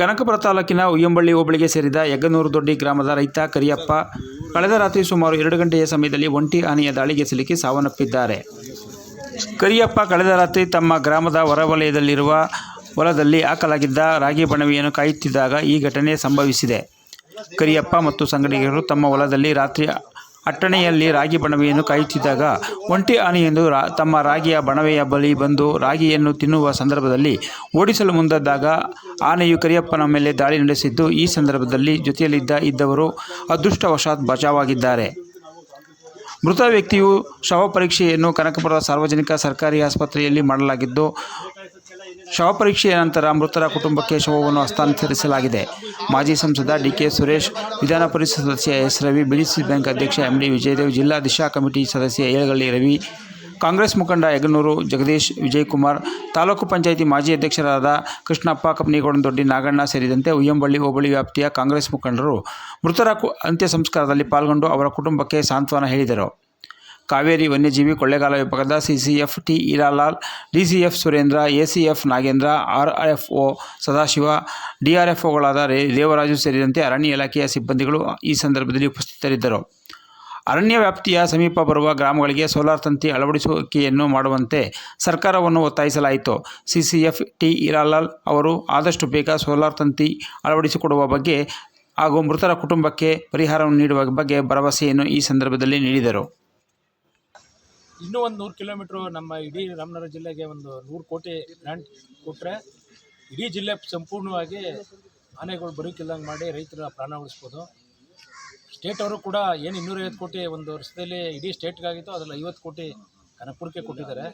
ಕನಕಪುರ ತಾಲೂಕಿನ ಉಯ್ಯಂಬಳ್ಳಿ ಹೋಬಳಿಗೆ ಸೇರಿದ ಯಗ್ಗನೂರು ದೊಡ್ಡಿ ಗ್ರಾಮದ ರೈತ ಕರಿಯಪ್ಪ ಕಳೆದ ರಾತ್ರಿ ಸುಮಾರು ಎರಡು ಗಂಟೆಯ ಸಮಯದಲ್ಲಿ ಒಂಟಿ ಆನೆಯ ದಾಳಿಗೆ ಸಿಲುಕಿ ಸಾವನ್ನಪ್ಪಿದ್ದಾರೆ. ಕರಿಯಪ್ಪ ಕಳೆದ ರಾತ್ರಿ ತಮ್ಮ ಗ್ರಾಮದ ಹೊರವಲಯದಲ್ಲಿರುವ ಹೊಲದಲ್ಲಿ ಹಾಕಲಾಗಿದ್ದ ರಾಗಿ ಬಣವಿಯನ್ನು ಕಾಯುತ್ತಿದ್ದಾಗ ಈ ಘಟನೆ ಸಂಭವಿಸಿದೆ. ಕರಿಯಪ್ಪ ಮತ್ತು ಸಂಗಡಿಗರು ತಮ್ಮ ಹೊಲದಲ್ಲಿ ರಾತ್ರಿ ಅಟ್ಟಣೆಯಲ್ಲಿ ರಾಗಿ ಬಣವೆಯನ್ನು ಕಾಯುತ್ತಿದ್ದಾಗ ಒಂಟಿ ಆನೆಯೊಂದು ರಾ, ತಮ್ಮ ರಾಗಿಯ ಬಣವೆಯ ಬಳಿ ಬಂದು ರಾಗಿಯನ್ನು ತಿನ್ನುವ ಸಂದರ್ಭದಲ್ಲಿ ಓಡಿಸಲು ಮುಂದಾದಾಗ ಆನೆಯು ಕರಿಯಪ್ಪನ ಮೇಲೆ ದಾಳಿ ನಡೆಸಿದ್ದು, ಈ ಸಂದರ್ಭದಲ್ಲಿ ಜೊತೆಯಲ್ಲಿದ್ದ ಇದ್ದವರು ಅದೃಷ್ಟವಶಾತ್ ಬಚಾವಾಗಿದ್ದಾರೆ. ಮೃತ ವ್ಯಕ್ತಿಯು ಶವ ಪರೀಕ್ಷೆಯನ್ನು ಕನಕಪುರ ಸಾರ್ವಜನಿಕ ಸರ್ಕಾರಿ ಆಸ್ಪತ್ರೆಯಲ್ಲಿ ಮಾಡಲಾಗಿದ್ದು ಶವ ಪರೀಕ್ಷೆಯ ನಂತರ ಮೃತರ ಕುಟುಂಬಕ್ಕೆ ಶವವನ್ನು ಹಸ್ತಾಂತರಿಸಲಾಗಿದೆ. ಮಾಜಿ ಸಂಸದ ಡಿಕೆ ಸುರೇಶ್ ವಿಧಾನ ಪರಿಷತ್ ಸದಸ್ಯ ಎಸ್. ರವಿ ಬಿಡಿಸಿ ಬ್ಯಾಂಕ್ ಅಧ್ಯಕ್ಷ ಎಂ. ಡಿ. ವಿಜಯದೇವ್, ಜಿಲ್ಲಾ ದಿಶಾ ಕಮಿಟಿ ಸದಸ್ಯ ಏಳಗಳ್ಳಿ ರವಿ, ಕಾಂಗ್ರೆಸ್ ಮುಖಂಡ ಯಗನೂರು ಜಗದೀಶ್ ವಿಜಯಕುಮಾರ್, ತಾಲೂಕು ಪಂಚಾಯಿತಿ ಮಾಜಿ ಅಧ್ಯಕ್ಷರಾದ ಕೃಷ್ಣಪ್ಪ ಕಪ್ನಿಗೌಡನದೊಡ್ಡಿ ನಾಗಣ್ಣ ಸೇರಿದಂತೆ ಉಯ್ಯಂಬಳ್ಳಿ, ಹೋಬಳಿ ವ್ಯಾಪ್ತಿಯ ಕಾಂಗ್ರೆಸ್ ಮುಖಂಡರು ಮೃತರ ಅಂತ್ಯ ಸಂಸ್ಕಾರದಲ್ಲಿ ಪಾಲ್ಗೊಂಡು ಅವರ ಕುಟುಂಬಕ್ಕೆ ಸಾಂತ್ವನ ಹೇಳಿದರು. ಕಾವೇರಿ ವನ್ಯಜೀವಿ ಕೊಳ್ಳೇಗಾಲ ವಿಭಾಗದ CCF T Hiralal DCF Surendra, ACF Nagendra, RFO Sadashiva, ಡಿಆರ್ಎಫ್ಒಗಳಾದ ರೇ, ದೇವರಾಜು ಸೇರಿದಂತೆ ಅರಣ್ಯ ಇಲಾಖೆಯ ಸಿಬ್ಬಂದಿಗಳು ಈ ಸಂದರ್ಭದಲ್ಲಿ ಉಪಸ್ಥಿತರಿದ್ದರು. ಅರಣ್ಯ ವ್ಯಾಪ್ತಿಯ ಸಮೀಪ ಬರುವ ಗ್ರಾಮಗಳಿಗೆ ಸೋಲಾರ್ ತಂತಿ ಅಳವಡಿಸುವಿಕೆಯನ್ನು ಮಾಡುವಂತೆ ಸರ್ಕಾರವನ್ನು ಒತ್ತಾಯಿಸಲಾಯಿತು. ಸಿಸಿಎಫ್ ಟಿ ಹೀರಾಲಾಲ್ ಅವರು ಆದಷ್ಟು ಬೇಗ ಸೋಲಾರ್ ತಂತಿ ಅಳವಡಿಸಿಕೊಡುವ ಬಗ್ಗೆ ಹಾಗೂ ಮೃತರ ಕುಟುಂಬಕ್ಕೆ ಪರಿಹಾರವನ್ನು ನೀಡುವ ಬಗ್ಗೆ ಭರವಸೆಯನ್ನು ಈ ಸಂದರ್ಭದಲ್ಲಿ ನೀಡಿದರು. ಇನ್ನೂ ಒಂದು ನೂರು ಕಿಲೋಮೀಟ್ರು ನಮ್ಮ ಇಡೀ ರಾಮನಗರ ಜಿಲ್ಲೆಗೆ ಒಂದು ನೂರು ಕೋಟಿ ಗ್ರಾಂಟ್ ಕೊಟ್ಟರೆ ಇಡೀ ಜಿಲ್ಲೆ ಸಂಪೂರ್ಣವಾಗಿ ಆನೆಗಳು ಬರೋಕ್ಕಿಲ್ಲಂಗೆ ಮಾಡಿ ರೈತರ ಪ್ರಾಣ ಉಳಿಸ್ಬೋದು. ಸ್ಟೇಟ್ ಅವರು ಕೂಡ ಏನು ಇನ್ನೂರೈವತ್ತು ಕೋಟಿ ಒಂದು ವರ್ಷದಲ್ಲಿ ಇಡೀ ಸ್ಟೇಟ್ಗಾಗಿತ್ತು ಅದರಲ್ಲಿ ಐವತ್ತು ಕೋಟಿ ಕನಕಪುರಕ್ಕೆ ಕೊಟ್ಟಿದ್ದಾರೆ.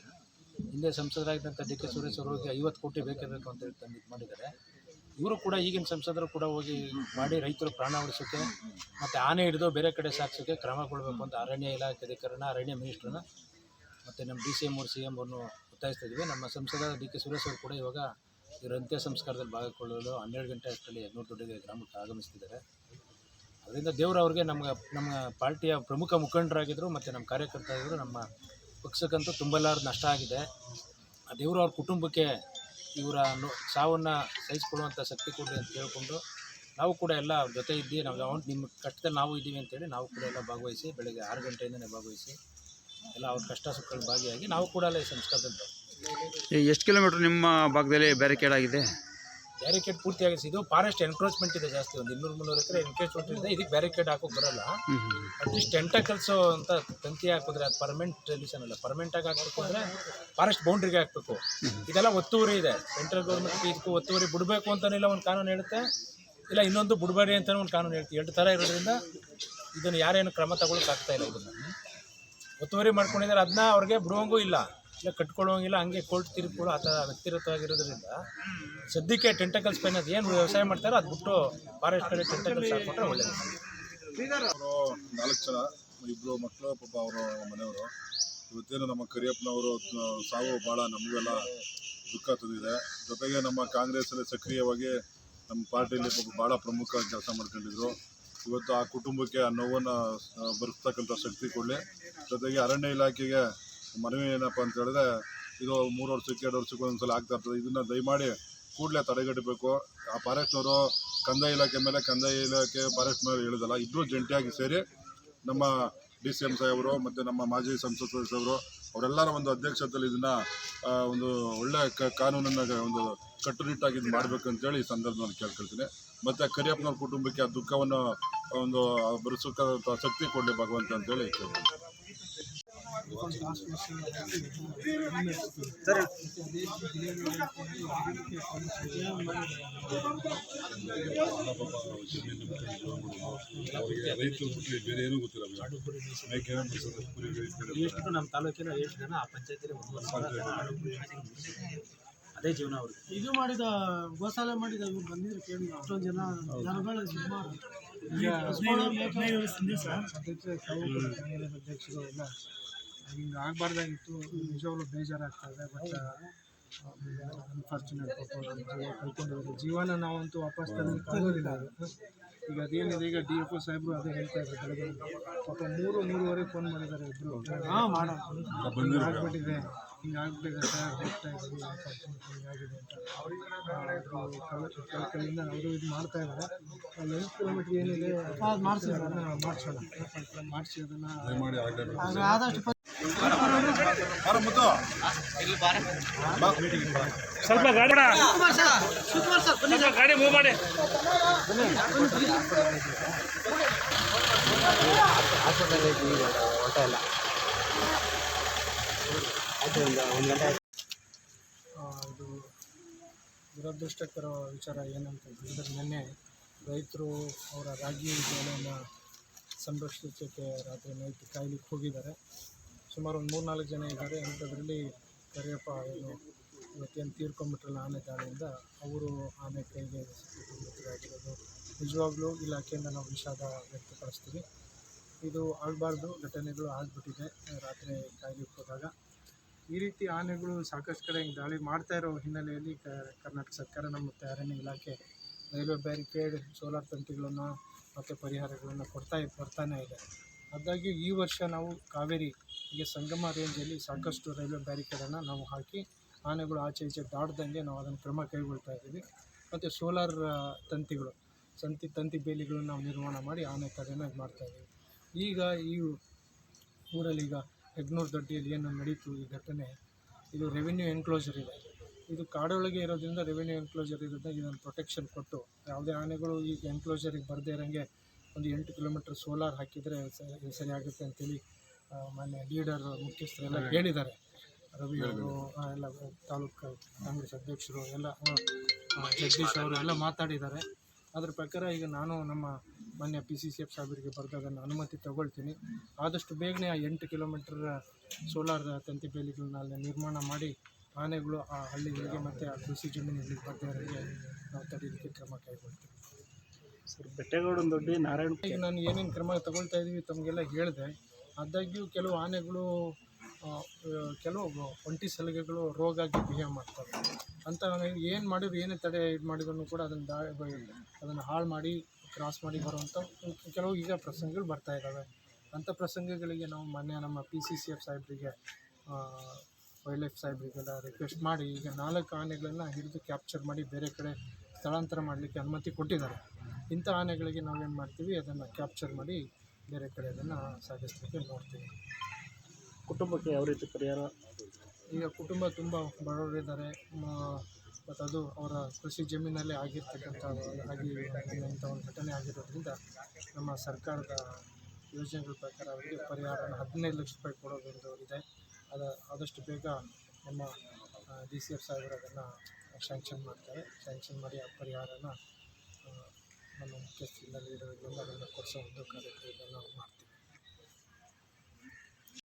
ಹಿಂದೆ ಸಂಸದರಾಗಿದ್ದಂಥ ಡಿ ಕೆ ಸುರೇಶ್ ಅವರಿಗೆ ಐವತ್ತು ಕೋಟಿ ಬೇಕೇ ಬೇಕು ಅಂತ ಹೇಳಿ ತಂದು ಮಾಡಿದ್ದಾರೆ. ಇವರು ಕೂಡ ಈಗಿನ ಸಂಸದರು ಕೂಡ ಹೋಗಿ ಮಾಡಿ ರೈತರು ಪ್ರಾಣ ಉಳಿಸೋಕ್ಕೆ ಮತ್ತು ಆನೆ ಹಿಡಿದು ಬೇರೆ ಕಡೆ ಸಾಕ್ಸೋಕ್ಕೆ ಕ್ರಮ ಕೊಡಬೇಕು ಅಂತ ಅರಣ್ಯ ಇಲಾಖೆ ಅಧಿಕಾರಿನ, ಅರಣ್ಯ ಮಿನಿಸ್ಟ್ರನ್ನ ಮತ್ತು ನಮ್ಮ ಡಿ ಸಿ ಎಂ ಅವರು ಸಿ ಎಂ ಅವ್ರನ್ನು ಒತ್ತಾಯಿಸ್ತಾ ಇದ್ವಿ. ನಮ್ಮ ಸಂಸದ ಡಿ ಕೆ ಸುರೇಶ್ ಅವರು ಕೂಡ ಇವಾಗ ಇವರ ಅಂತ್ಯ ಸಂಸ್ಕಾರದಲ್ಲಿ ಭಾಗಕೊಳ್ಳಲು ಹನ್ನೆರಡು ಗಂಟೆ ಅಷ್ಟರಲ್ಲಿ ಎರಡ್ನೂರು ದೊಡ್ಡ ಗ್ರಾಮಕ್ಕೆ ಆಗಮಿಸ್ತಿದ್ದಾರೆ. ಅದರಿಂದ ದೇವರು ಅವ್ರಿಗೆ ನಮ್ಗೆ, ನಮ್ಮ ಪಾರ್ಟಿಯ ಪ್ರಮುಖ ಮುಖಂಡರಾಗಿದ್ದರು ಮತ್ತು ನಮ್ಮ ಕಾರ್ಯಕರ್ತರಾಗಿದ್ದರು ನಮ್ಮ ಪಕ್ಷಕ್ಕಂತೂ ತುಂಬಲಾರದ ನಷ್ಟ ಆಗಿದೆ. ಆ ದೇವರು ಅವ್ರ ಕುಟುಂಬಕ್ಕೆ ಇವರ ನೋ, ಸಾವನ್ನು ಸಹಿಸಿಕೊಳ್ಳುವಂಥ ಶಕ್ತಿ ಕೊಡಲಿ ಅಂತ ಕೇಳಿಕೊಂಡು ನಾವು ಕೂಡ ಎಲ್ಲ ಜೊತೆ ಇದ್ದು ನಾವು ನಿಮ್ಮ ಕಷ್ಟದಲ್ಲಿ ನಾವು ಇದ್ದೀವಿ ಅಂತೇಳಿ ನಾವು ಕೂಡ ಎಲ್ಲ ಭಾಗವಹಿಸಿ ಬೆಳಗ್ಗೆ ಆರು ಗಂಟೆಯಿಂದನೇ ಭಾಗವಹಿಸಿ ಎಲ್ಲ ಅವ್ರ ಕಷ್ಟ ಸುಖದಲ್ಲಿ ಭಾಗಿಯಾಗಿ ನಾವು ಕೂಡ ಅಲ್ಲೇ ಸಂಸ್ಕಾರದಲ್ಲಿ ಎಷ್ಟು ಕಿಲೋಮೀಟರ್ ನಿಮ್ಮ ಭಾಗದಲ್ಲಿ ಬ್ಯಾರಿಕೇಡ್ ಆಗಿದೆ? ಬ್ಯಾರಿಕೇಡ್ ಪೂರ್ತಿಯಾಗಿ ಇದು ಫಾರೆಸ್ಟ್ ಎನ್ಕ್ರೋಚ್ಮೆಂಟ್ ಇದೆ ಜಾಸ್ತಿ ಒಂದು ಇನ್ನೂರು ಮುನ್ನೂರು ಎಕರೆ ಎನ್ಕ್ರೋಚ್ಮೆಂಟ್ ಇದೆ. ಇದಕ್ಕೆ ಬ್ಯಾರಿಕೇಡ್ ಹಾಕೋಕೆ ಬರಲ್ಲ. ಅಟ್ಲೀಸ್ಟ್ ಟೆಂಟಕಲ್ಸು ಅಂತ ತಂತಿ ಹಾಕಿದ್ರೆ ಅದು ಪರ್ಮನೆಂಟ್ ಸೊಲ್ಯೂಷನ್ ಅಲ್ಲ. ಪರ್ಮನೆಂಟಾಗಿ ಹಾಕಬೇಕು ಅಂದರೆ ಫಾರೆಸ್ಟ್ ಬೌಂಡ್ರಿಗೆ ಹಾಕಬೇಕು. ಇದೆಲ್ಲ ಒತ್ತುವರಿ ಇದೆ. ಸೆಂಟ್ರಲ್ ಗೌರ್ಮೆಂಟ್ ಇದಕ್ಕೂ ಒತ್ತುವರಿ ಬಿಡಬೇಕು ಅಂತನಿಲ್ಲ ಒಂದು ಕಾನೂನು ಹೇಳುತ್ತೆ. ಇಲ್ಲ ಇನ್ನೊಂದು ಬಿಡಬೇಡಿ ಅಂತಲೂ ಒಂದು ಕಾನೂನು ಹೇಳ್ತೀವಿ. ಎರಡು ಥರ ಇರೋದ್ರಿಂದ ಇದನ್ನು ಯಾರೇನು ಕ್ರಮ ತಗೊಳಕ್ಕೆ ಆಗ್ತಾ ಇಲ್ಲ ಇದನ್ನು. ಒತ್ತುವರಿ ಮಾಡ್ಕೊಂಡಿದ್ದಾರೆ. ಅದನ್ನ ಅವ್ರಿಗೆ ಬಿಡುವಂಗೂ ಇಲ್ಲ. ಇಲ್ಲ ಕಟ್ಕೊಳ್ಳೋಂಗಿಲ್ಲ ಹಂಗೆ ಕೋರ್ಟ್ ತಿರುಪುಗಳು ಆ ಥರ ವ್ಯಕ್ತಿರತವಾಗಿರೋದ್ರಿಂದ. ಸದ್ಯಕ್ಕೆ ಟೆಂಟಕಲ್ಸ್ ಪೈನ್ ಅದು ಏನು ವ್ಯವಸಾಯ ಮಾಡ್ತಾರೋ ಅದು ಬಿಟ್ಟು ಫಾರೆಸ್ಟಲ್ಲಿ ಟೆಂಟಕಲ್ಸ್ ಹಾಕ್ಕೊಂಡ್ರೆ ಒಳ್ಳೆಯದು ಅವರು ನಾಲ್ಕು ಜನ ಇಬ್ಬರು ಮಕ್ಕಳು ಪಾಪ ಅವರು ಮನೆಯವರು. ಇವತ್ತೇನು ನಮ್ಮ ಕರಿಯಪ್ಪನವರು ಸಾವು ಭಾಳ ನಮಗೆಲ್ಲ ದುಃಖ ತಂದಿದೆ. ಜೊತೆಗೆ ನಮ್ಮ ಕಾಂಗ್ರೆಸ್ಸಲ್ಲಿ ಸಕ್ರಿಯವಾಗಿ ನಮ್ಮ ಪಾರ್ಟಿಯಲ್ಲಿ ಪಾಪ ಭಾಳ ಪ್ರಮುಖವಾಗಿ ಕೆಲಸ ಮಾಡ್ಕೊಂಡಿದ್ರು. ಇವತ್ತು ಆ ಕುಟುಂಬಕ್ಕೆ ಆ ನೋವನ್ನು ಬರ್ತಕ್ಕಂಥ ಶಕ್ತಿ ಕೊಡಲಿ. ಜೊತೆಗೆ ಅರಣ್ಯ ಇಲಾಖೆಗೆ ಮನವಿ ಏನಪ್ಪ ಅಂತ ಹೇಳಿದ್ರೆ, ಇದು ಮೂರು ವರ್ಷಕ್ಕೆ, ಎರಡು ವರ್ಷಕ್ಕೆ ಒಂದ್ಸಲ ಆಗ್ತಾ ಇರ್ತದೆ. ಇದನ್ನು ದಯಮಾಡಿ ಕೂಡಲೇ ತಡೆಗಟ್ಟಬೇಕು. ಆ ಫಾರೆಸ್ಟ್ನವರು ಕಂದಾಯ ಇಲಾಖೆ ಮೇಲೆ, ಕಂದಾಯ ಇಲಾಖೆ ಫಾರೆಸ್ಟ್ ಮೇಲೆ ಹೇಳಿದಲ್ಲ ಇಬ್ಬರು ಜಂಟಿಯಾಗಿ ಸೇರಿ ನಮ್ಮ ಡಿ ಸಿ ಎಂ ಸಾಹೇಬರು ಮತ್ತು ನಮ್ಮ ಮಾಜಿ ಸಂಸತ್ ಸದಸ್ಯರು ಅವರೆಲ್ಲರ ಒಂದು ಅಧ್ಯಕ್ಷತೆಯಲ್ಲಿ ಇದನ್ನು ಒಂದು ಒಳ್ಳೆ ಕ, ಕಾನೂನನ್ನು ಒಂದು ಕಟ್ಟುನಿಟ್ಟಾಗಿ ಇದು ಮಾಡಬೇಕು ಅಂತೇಳಿ ಈ ಸಂದರ್ಭದಲ್ಲಿ ಕೇಳ್ಕೊಳ್ತೀನಿ. ಮತ್ತು ಕರಿಯಪ್ಪನವ್ರ ಕುಟುಂಬಕ್ಕೆ ಆ ದುಃಖವನ್ನು ಒಂದು ಬರೆಸೋಕ್ಕ ಶಕ್ತಿ ಕೊಡಲಿ ಭಗವಂತ ಅಂತೇಳಿ ಕೇಳ್ತೀನಿ. ರೈತರು ನಮ್ಮ ತಾಲೂಕಿನ ಎಷ್ಟು ಜನ ಆ ಪಂಚಾಯತಿಲಿ ಅದೇ ಜೀವನ ಅವ್ರಿಗೆ ಇದು ಮಾಡಿದ ಗೋಸಾಲೆ ಮಾಡಿದ ಇವ್ರು ಬಂದಿದ್ರು ಕೇಳಿ ಅಷ್ಟೊಂದು ಜನ ಜನಗಳ ಸುಮಾರು. ಅಧ್ಯಕ್ಷ ಅಧ್ಯಕ್ಷರು ಎಲ್ಲ ಹಿಂಗೆ ಆಗಬಾರ್ದಾಗಿತ್ತು ನಿಜವಾಗ್ಲೂ ಬೇಜಾರಾಗ್ತಾ ಇದೆ ಬಟ್ ಅನ್ಫಾರ್ಚುನೇಟ್ ಕಳ್ಕೊಂಡಿದ್ದಾರೆ ಜೀವನ ನಾವಂತೂ ವಾಪಸ್ ತಂದು ಆಗೋದಿಲ್ಲ ಅದು. ಈಗ ಅದೇನಿದೆ ಈಗ ಡಿ ಎಫ್ ಒ ಸಾಹೇಬ್ರು ಅದೇ ಹೇಳ್ತಾ ಇದ್ದಾರೆ ಬೆಳಗ್ಗೆ ಪಾಪ ಮೂರು ಮೂರುವರೆ ಫೋನ್ ಮಾಡಿದ್ದಾರೆ ಇಬ್ಬರು ಹಾಂ ಮಾಡೋಣ. ಆಗ್ಬಿಟ್ಟಿದೆ. ಅಂತ ಅವರು ಅವರು ಇದು ಮಾಡ್ತಾ ಇದ್ದಾರೆ ಸ್ವಲ್ಪ ಗಾಡಿ ಗಾಡಿ ಮೂವ್ ಮಾಡಿ. ಆ, ಇದು ದುರದೃಷ್ಟಕರ ವಿಚಾರ ಏನಂತ ಹೇಳಿದ್ರೆ ನಿನ್ನೆ ರೈತರು ಅವರ ರಾಗಿ ಬೆಳೆಯನ್ನು ಸಂರಕ್ಷಿಸೋಕ್ಕೆ ರಾತ್ರಿ ನೈಟ್ ಕಾಯ್ಲಿಕ್ಕೆ ಹೋಗಿದ್ದಾರೆ. ಸುಮಾರು ಒಂದು ಮೂರ್ನಾಲ್ಕು ಜನ ಇದ್ದಾರೆ. ಅಂಥದ್ರಲ್ಲಿ ಕರಿಯಪ್ಪ ಏನು ಇವತ್ತೇನು ತೀರ್ಕೊಂಬಿಟ್ರಲ್ಲ ಆನೆ ದಾಳಿಯಿಂದ ಅವರು ಆನೆ ಕೈಗೆ ಆಗಿರೋದು. ನಿಜವಾಗ್ಲೂ ಇಲಾಖೆಯಿಂದ ನಾವು ವಿಷಾದ ವ್ಯಕ್ತಪಡಿಸ್ತೀವಿ. ಇದು ಆಗಬಾರ್ದು ಘಟನೆಗಳು ಆಗಿಬಿಟ್ಟಿದೆ. ರಾತ್ರಿ ಕಾಯ್ಲಿಕ್ಕೆ ಹೋದಾಗ ಈ ರೀತಿ ಆನೆಗಳು ಸಾಕಷ್ಟು ಕಡೆ ದಾಳಿ ಮಾಡ್ತಾ ಇರೋ ಹಿನ್ನೆಲೆಯಲ್ಲಿ ಕರ್ನಾಟಕ ಸರ್ಕಾರ ನಮ್ಮ ಮತ್ತು ಅರಣ್ಯ ಇಲಾಖೆ ರೈಲ್ವೆ ಬ್ಯಾರಿಕೇಡ್, ಸೋಲಾರ್ ತಂತಿಗಳನ್ನು ಮತ್ತು ಪರಿಹಾರಗಳನ್ನು ಕೊಡ್ತಾ ಬರ್ತಾನೆ ಇದೆ. ಅದಾಗಿ ಈ ವರ್ಷ ನಾವು ಕಾವೇರಿ ಈಗ ಸಂಗಮ ರೇಂಜಲ್ಲಿ ಸಾಕಷ್ಟು ರೈಲ್ವೆ ಬ್ಯಾರಿಕೇಡನ್ನು ನಾವು ಹಾಕಿ ಆನೆಗಳು ಆಚೆ ಈಚೆ ದಾಡ್ದಂಗೆ ನಾವು ಅದನ್ನು ಕ್ರಮ ಕೈಗೊಳ್ತಾ ಇದ್ದೀವಿ. ಮತ್ತು ಸೋಲಾರ್ ತಂತಿಗಳು ತಂತಿ ತಂತಿ ಬೇಲಿಗಳನ್ನು ನಾವು ನಿರ್ಮಾಣ ಮಾಡಿ ಆನೆ ತಡೆನ ಇದು ಮಾಡ್ತಾ ಇದ್ದೀವಿ. ಈಗ ಈ ಊರಲ್ಲಿ ಈಗ ಹೆಗ್ನೂರು ದೊಡ್ಡಿಯಲ್ಲಿ ಏನು ನಡೀತು ಈ ಘಟನೆ. ಇದು ರೆವಿನ್ಯೂ ಎನ್ಕ್ಲೋಸರ್ ಇದೆ. ಇದು ಕಾಡೊಳಗೆ ಇರೋದ್ರಿಂದ ರೆವಿನ್ಯೂ ಎನ್ಕ್ಲೋಸರ್ ಇರೋದ್ರಿಂದ ಇದೊಂದು ಪ್ರೊಟೆಕ್ಷನ್ ಕೊಟ್ಟು ಯಾವುದೇ ಆನೆಗಳು ಈಗ ಎನ್ಕ್ಲೋಜರಿಗೆ ಬರದೇ ಇರೋಂಗೆ ಒಂದು ಎಂಟು ಕಿಲೋಮೀಟ್ರ್ ಸೋಲಾರ್ ಹಾಕಿದರೆ ಸರಿ ಆಗುತ್ತೆ ಅಂತೇಳಿ ಮೊನ್ನೆ ಮಾನ್ಯ ಲೀಡರ್ ಮುಖ್ಯಸ್ಥರೆಲ್ಲ ಹೇಳಿದ್ದಾರೆ. ರವಿ ಅವರು ಎಲ್ಲ ತಾಲೂಕು ಕಾಂಗ್ರೆಸ್ ಅಧ್ಯಕ್ಷರು ಎಲ್ಲ ಜಗದೀಶ್ ಅವರು ಎಲ್ಲ ಮಾತಾಡಿದ್ದಾರೆ. ಅದ್ರ ಪ್ರಕಾರ ಈಗ ನಾನು ನಮ್ಮ ಮಾನ್ಯ ಪಿ ಸಿ ಸಿ ಎಫ್ ಸಾಹೇಬರಿಗೆ ಬರೆದು ಅದನ್ನು ಅನುಮತಿ ತಗೊಳ್ತೀನಿ. ಆದಷ್ಟು ಬೇಗನೆ ಆ ಎಂಟು ಕಿಲೋಮೀಟ್ರ್ ಸೋಲಾರ್ ತಂತಿ ಬೇಲಿಗಳನ್ನ ಅಲ್ಲಿ ನಿರ್ಮಾಣ ಮಾಡಿ ಆನೆಗಳು ಆ ಹಳ್ಳಿಗಳಿಗೆ ಮತ್ತು ಆ ಕೃಷಿ ಜಮೀನುಗಳಿಗೆ ಬರ್ದೇ ನಾವು ತಡೆಯೋದಕ್ಕೆ ಕ್ರಮ ಕೈಗೊಳ್ತೀವಿ. ಸರ್ ಬೆಟ್ಟಗೌಡನ ದೊಡ್ಡ ನಾರಾಯಣ ಈಗ ನಾನು ಏನೇನು ಕ್ರಮ ತಗೊಳ್ತಾ ಇದ್ದೀವಿ ತಮಗೆಲ್ಲ ಹೇಳಿದೆ. ಆದಾಗ್ಯೂ ಕೆಲವು ಆನೆಗಳು ಕೆಲವು ಒಂಟಿ ಸಲಿಗೆಗಳು ರೋಗ ಆಗಿ ಬಿಹೇವ್ ಮಾಡ್ತವೆ. ಅಂತ ಏನು ಮಾಡಿದ್ರು ಏನೇ ತಡೆ ಇದು ಮಾಡಿದ್ರು ಕೂಡ ಅದನ್ನು ದಾ ಅದನ್ನು ಹಾಳು ಮಾಡಿ ಕ್ರಾಸ್ ಮಾಡಿ ಬರುವಂಥ ಕೆಲವು ಈಗ ಪ್ರಸಂಗಗಳು ಬರ್ತಾ ಇದ್ದಾವೆ. ಅಂಥ ಪ್ರಸಂಗಗಳಿಗೆ ನಾವು ಮೊನ್ನೆ ನಮ್ಮ ಪಿ ಸಿ ಸಿ ಎಫ್ ಸಾಹೇಬರಿಗೆ ವೈಲ್ಡ್ ಲೈಫ್ ಸಾಹೇಬರಿಗೆಲ್ಲ ರಿಕ್ವೆಸ್ಟ್ ಮಾಡಿ ಈಗ ನಾಲ್ಕು ಆನೆಗಳನ್ನು ಹಿಡಿದು ಕ್ಯಾಪ್ಚರ್ ಮಾಡಿ ಬೇರೆ ಕಡೆ ಸ್ಥಳಾಂತರ ಮಾಡಲಿಕ್ಕೆ ಅನುಮತಿ ಕೊಟ್ಟಿದ್ದಾರೆ. ಇಂಥ ಆನೆಗಳಿಗೆ ನಾವೇನು ಮಾಡ್ತೀವಿ? ಅದನ್ನು ಕ್ಯಾಪ್ಚರ್ ಮಾಡಿ ಬೇರೆ ಕಡೆ ಅದನ್ನು ಸಾಗಿಸ್ಲಿಕ್ಕೆ ನೋಡ್ತೀವಿ. ಕುಟುಂಬಕ್ಕೆ ಯಾವ ರೀತಿ ಪರಿಹಾರ? ಈಗ ಕುಟುಂಬ ತುಂಬ ಬಡವರಿದ್ದಾರೆ. ಮತ್ತು ಅದು ಅವರ ಕೃಷಿ ಜಮೀನಲ್ಲಿ ಆಗಿರ್ತಕ್ಕಂಥ ಆಗಿ ಇಂಥ ಒಂದು ಘಟನೆ ಆಗಿರೋದ್ರಿಂದ ನಮ್ಮ ಸರ್ಕಾರದ ಯೋಜನೆಗಳ ಪ್ರಕಾರ ಅವರಿಗೆ ಪರಿಹಾರ ಹದಿನೈದು ಲಕ್ಷ ರೂಪಾಯಿ ಕೊಡೋದೊಂದು ಇದೆ. ಅದ ಆದಷ್ಟು ಬೇಗ ನಮ್ಮ ಡಿ ಸಿ ಎಫ್ ಸಾಹೇಬರು ಅದನ್ನು ಶ್ಯಾಂಕ್ಷನ್ ಮಾಡ್ತಾರೆ. ಶ್ಯಾಂಕ್ಷನ್ ಮಾಡಿ ಆ ಪರಿಹಾರನ ನಮ್ಮ ಮುಖ್ಯಸ್ಥರಿಂದ ಅದನ್ನು ಕೊಡಿಸೋ ಒಂದು ಕಾರ್ಯಕ್ರಮವನ್ನು ಮಾಡ್ತೀವಿ.